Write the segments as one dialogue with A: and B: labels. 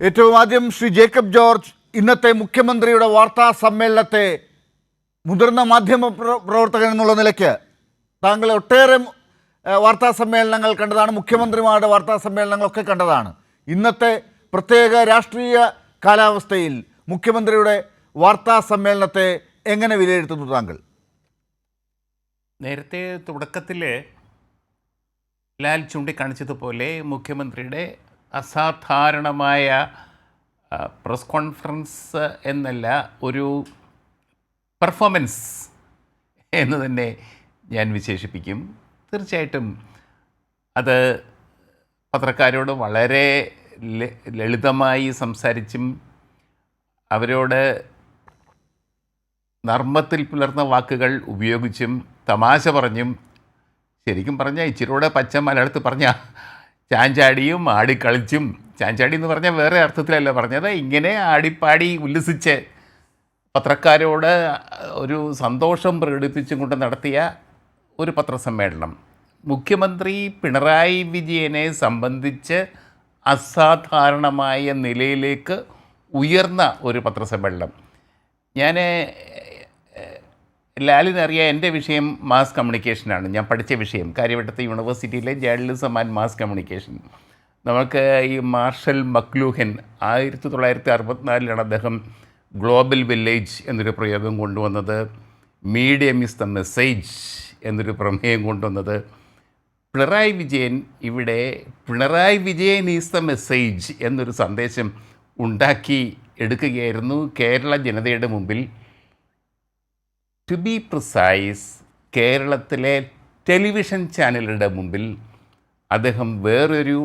A: ഏറ്റവും ആദ്യം Shri Jacob George ഇന്നത്തെ മുഖ്യമന്ത്രിയുടെ വാർത്താ സമ്മേളനത്തെ മുതിർന്ന മാധ്യമ പ്ര- പ്രവർത്തകൻ എന്നുള്ള നിലയ്ക്ക് താങ്കൾ ഒട്ടേറെ വാർത്താ സമ്മേളനങ്ങൾ കണ്ടതാണ് മുഖ്യമന്ത്രിമാരുടെ വാർത്താ സമ്മേളനങ്ങളൊക്കെ കണ്ടതാണ്. ഇന്നത്തെ പ്രത്യേക രാഷ്ട്രീയ കാലാവസ്ഥയിൽ മുഖ്യമന്ത്രിയുടെ വാർത്താ സമ്മേളനത്തെ എങ്ങനെ വിലയിരുത്തുന്നു താങ്കൾ?
B: നേരത്തെ തുടക്കത്തിൽ ലാൽ ചൂണ്ടിക്കാണിച്ചതുപോലെ മുഖ്യമന്ത്രിയുടെ അസാധാരണമായ പ്രസ് കോൺഫറൻസ് എന്നല്ല ഒരു പെർഫോമൻസ് എന്ന് തന്നെ ഞാൻ വിശേഷിപ്പിക്കും. തീർച്ചയായിട്ടും അത് പത്രക്കാരോട് വളരെ ലളിതമായി സംസാരിച്ചും അവരോട് നർമ്മത്തിൽ പുലർന്ന വാക്കുകൾ ഉപയോഗിച്ചും തമാശ പറഞ്ഞും ശരിക്കും പറഞ്ഞാൽ ഇച്ചിരൂടെ പച്ച മലയാളത്തിൽ പറഞ്ഞ ചാഞ്ചാടിയും ആടിക്കളിച്ചും. ചാഞ്ചാടി എന്ന് പറഞ്ഞാൽ വേറെ അർത്ഥത്തിലല്ല പറഞ്ഞത്. ഇങ്ങനെ ആടിപ്പാടി ഉല്ലസിച്ച് പത്രക്കാരോട് ഒരു സന്തോഷം പ്രകടിപ്പിച്ചും കൊണ്ട് നടത്തിയ ഒരു പത്രസമ്മേളനം. മുഖ്യമന്ത്രി പിണറായി വിജയനെ സംബന്ധിച്ച് അസാധാരണമായ നിലയിലേക്ക് ഉയർന്ന ഒരു പത്രസമ്മേളനം. ഞാൻ ലാലിനറിയാം എന്റെ വിഷയം മാസ് കമ്മ്യൂണിക്കേഷനാണ്. ഞാൻ പഠിച്ച വിഷയം. കാര്യവട്ടത്തെ യൂണിവേഴ്സിറ്റിയിലെ ജേർണലിസം ആൻഡ് മാസ് കമ്മ്യൂണിക്കേഷൻ. നമുക്ക് ഈ മാർഷൽ മക്ലൂഹൻ ആയിരത്തി തൊള്ളായിരത്തി അറുപത്തിനാലിലാണ് അദ്ദേഹം ഗ്ലോബൽ വില്ലേജ് എന്നൊരു പ്രയോഗം കൊണ്ടുവന്നത് മീഡിയം ഇസ് ദ മെസ്സേജ് എന്നൊരു പ്രമേയം കൊണ്ടുവന്നത്. പിണറായി വിജയൻ ഇവിടെ Pinarayi Vijayan is the message എന്നൊരു സന്ദേശം ഉണ്ടാക്കി എടുക്കുകയായിരുന്നു കേരള ജനതയുടെ മുമ്പിൽ. ടു ബി പ്രിസൈസ് കേരളത്തിലെ ടെലിവിഷൻ ചാനലുകളുടെ മുമ്പിൽ അദ്ദേഹം വേറൊരു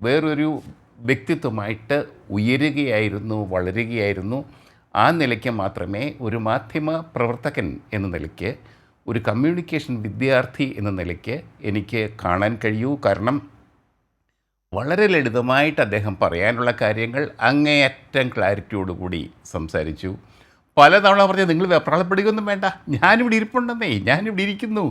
B: വേറൊരു വ്യക്തിത്വമായിട്ട് ഉയരുകയായിരുന്നു വളരുകയായിരുന്നു. ആ നിലയ്ക്ക് മാത്രമേ ഒരു മാധ്യമ പ്രവർത്തകൻ എന്ന നിലയ്ക്ക് ഒരു കമ്മ്യൂണിക്കേഷൻ വിദ്യാർത്ഥി എന്ന നിലയ്ക്ക് എനിക്ക് കാണാൻ കഴിയൂ. കാരണം വളരെ ലളിതമായിട്ട് അദ്ദേഹം പറയാനുള്ള കാര്യങ്ങൾ അങ്ങേയറ്റം ക്ലാരിറ്റിയോടുകൂടി സംസാരിച്ചു. പലതവണ പറഞ്ഞാൽ നിങ്ങൾ വെപ്രാളപ്പെടുകയൊന്നും വേണ്ട. ഞാനിവിടെ ഇരിപ്പുണ്ടെന്നേ ഞാനിവിടെ ഇരിക്കുന്നു.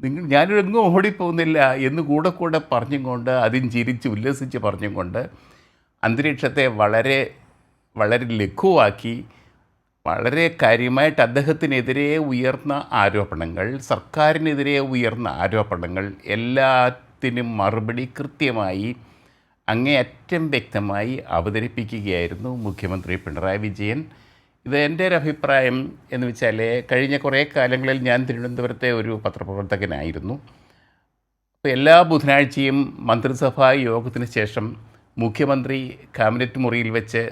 B: നിങ്ങൾ ഞാനിവിടെ എങ്ങും ഓടിപ്പോകുന്നില്ല എന്ന് കൂടെ കൂടെ പറഞ്ഞും കൊണ്ട് അതിന് ചിരിച്ച് ഉല്ലസിച്ച് പറഞ്ഞും കൊണ്ട് അന്തരീക്ഷത്തെ വളരെ വളരെ ലഘുവാക്കി വളരെ കാര്യമായിട്ട് അദ്ദേഹത്തിനെതിരെ ഉയർന്ന ആരോപണങ്ങൾ സർക്കാരിനെതിരെ ഉയർന്ന ആരോപണങ്ങൾ എല്ലാത്തിനും മറുപടി കൃത്യമായി അങ്ങേയറ്റം വ്യക്തമായി അവതരിപ്പിക്കുകയായിരുന്നു മുഖ്യമന്ത്രി പിണറായി വിജയൻ. ഇത് എന്റെ ഒരു അഭിപ്രായം എന്ന് വെച്ചാൽ കഴിഞ്ഞ കുറേ കാലങ്ങളിൽ ഞാൻ തിരുവനന്തപുരത്തെ ഒരു പത്രപ്രവർത്തകനായിരുന്നു. അപ്പോൾ എല്ലാ ബുധനാഴ്ചയും മന്ത്രിസഭാ യോഗത്തിന് ശേഷം മുഖ്യമന്ത്രി ക്യാബിനറ്റ് മുറിയിൽ വെച്ച്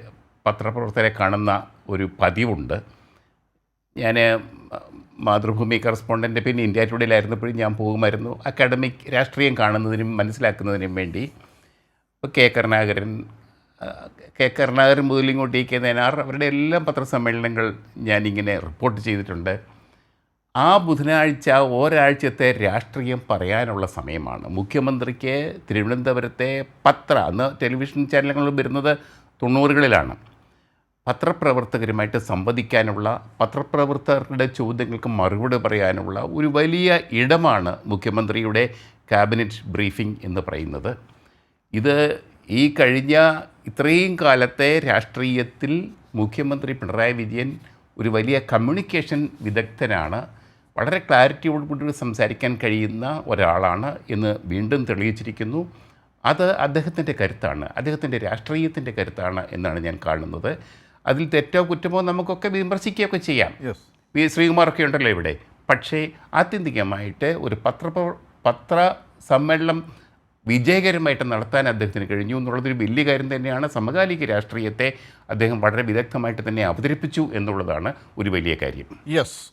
B: പത്രപ്രവർത്തകരെ കാണുന്ന ഒരു പതിവുണ്ട്. ഞാൻ മാതൃഭൂമി കറസ്പോണ്ടന്റ് പിന്നെ ഇന്ത്യ ടുഡേയിലായിരുന്നപ്പോഴും ഞാൻ പോകുമായിരുന്നു. അക്കാഡമിക് രാഷ്ട്രീയം കാണുന്നതിനും മനസ്സിലാക്കുന്നതിനും വേണ്ടി. ഇപ്പോൾ കെ കരുണാകരൻ കെ കരുണാകരൻ മുതൽ ഇങ്ങോട്ട് ഇ കെ നയനാർ അവരുടെ എല്ലാം പത്രസമ്മേളനങ്ങൾ ഞാനിങ്ങനെ റിപ്പോർട്ട് ചെയ്തിട്ടുണ്ട്. ആ ബുധനാഴ്ച ഒരാഴ്ചത്തെ രാഷ്ട്രീയം പറയാനുള്ള സമയമാണ്. മുഖ്യമന്ത്രിക്ക് തിരുവനന്തപുരത്തെ പത്ര അന്ന് ടെലിവിഷൻ ചാനലുകൾ വരുന്നത് തൊണ്ണൂറുകളിലാണ്. പത്രപ്രവർത്തകരുമായിട്ട് സംവദിക്കാനുള്ള പത്രപ്രവർത്തകരുടെ ചോദ്യങ്ങൾക്ക് മറുപടി പറയാനുള്ള ഒരു വലിയ ഇടമാണ് മുഖ്യമന്ത്രിയുടെ ക്യാബിനറ്റ് ബ്രീഫിംഗ് എന്ന് പറയുന്നത്. ഇത് ഈ കഴിഞ്ഞ ഇത്രയും കാലത്തെ രാഷ്ട്രീയത്തിൽ മുഖ്യമന്ത്രി പിണറായി വിജയൻ ഒരു വലിയ കമ്മ്യൂണിക്കേഷൻ വിദഗ്ധനാണ്. വളരെ ക്ലാരിറ്റിയോടുകൂടി സംസാരിക്കാൻ കഴിയുന്ന ഒരാളാണ് എന്ന് വീണ്ടും തെളിയിച്ചിരിക്കുന്നു. അത് അദ്ദേഹത്തിന്റെ കരുത്താണ്. അദ്ദേഹത്തിന്റെ രാഷ്ട്രീയത്തിന്റെ കരുത്താണ് എന്നാണ് ഞാൻ കാണുന്നത്. അതിൽ തെറ്റോ കുറ്റമോ നമുക്കൊക്കെ വിമർശിക്കുകയൊക്കെ ചെയ്യാം. വി ശ്രീകുമാറൊക്കെ ഉണ്ടല്ലോ ഇവിടെ. പക്ഷേ ആത്യന്തികമായിട്ട് ഒരു പത്ര പത്ര സമ്മേളനം വിജയകരമായിട്ട് നടത്താൻ അദ്ദേഹത്തിന് കഴിഞ്ഞു എന്നുള്ളതൊരു വലിയ കാര്യം തന്നെയാണ്. സമകാലിക രാഷ്ട്രീയത്തെ അദ്ദേഹം വളരെ വിദഗ്ധമായിട്ട് തന്നെ അവതരിപ്പിച്ചു എന്നുള്ളതാണ് ഒരു വലിയ കാര്യം.
A: യെസ്